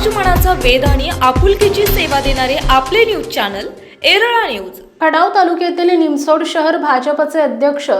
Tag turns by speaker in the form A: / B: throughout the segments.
A: समाज मनाचा आणि आपुलकीची सेवा देणारे आपले न्यूज चॅनल एरळा न्यूज.
B: खडाव तालुक्यातील निमसोड शहर भाजपचे अध्यक्ष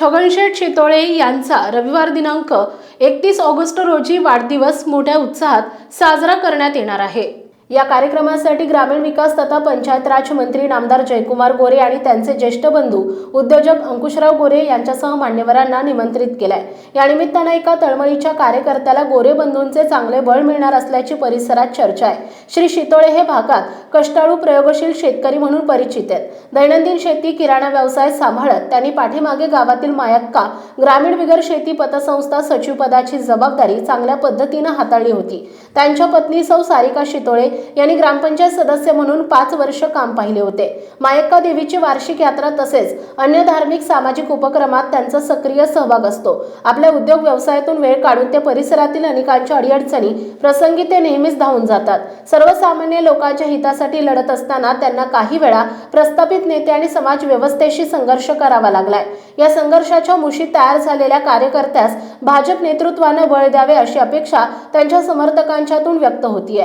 B: छगनशेठ शितोळे यांचा रविवार दिनांक एकतीस ऑगस्ट रोजी वाढदिवस मोठ्या उत्साहात साजरा करण्यात येणार आहे. या कार्यक्रमासाठी ग्रामीण विकास तथा पंचायत राज मंत्री नामदार जयकुमार गोरे आणि त्यांचे ज्येष्ठ बंधू उद्योजक अंकुशराव गोरे यांच्यासह मान्यवरांना निमंत्रित केलंय. या निमित्तानं एका तळमळीच्या कार्यकर्त्याला गोरे बंधूंचे चांगले बळ मिळणार असल्याची परिसरात चर्चा आहे. श्री शितोळे हे भागात कष्टाळू प्रयोगशील शेतकरी म्हणून परिचित आहेत. दैनंदिन शेती किराणा व्यवसाय सांभाळत त्यांनी पाठीमागे गावातील मायक्का ग्रामीण बिगर शेती पतसंस्था सचिव पदाची जबाबदारी चांगल्या पद्धतीनं हाताळली होती. त्यांच्या पत्नी सौ सारिका शितोळे यांनी ग्रामपंचायत सदस्य म्हणून पाच वर्ष काम पाहिले होते. मायक्का देवीची वार्षिक यात्रा तसेच अन्य धार्मिक सामाजिक उपक्रमात त्यांचा सक्रिय सहभाग असतो. आपल्या उद्योग व्यवसायातून वेळ काढून ते परिसरातील अनेकांच्या अडीअडचणी प्रसंगी ते नेहमीच धावून जातात. सर्वसामान्य लोकांच्या हितासाठी लढत असताना त्यांना काही वेळा प्रस्थापित नेते आणि समाज व्यवस्थेशी संघर्ष करावा लागलाय. या संघर्षाच्या मुशीत तयार झालेल्या कार्यकर्त्यास भाजप नेतृत्वानं बळ द्यावे अशी अपेक्षा त्यांच्या समर्थकांच्यातून व्यक्त होतीये.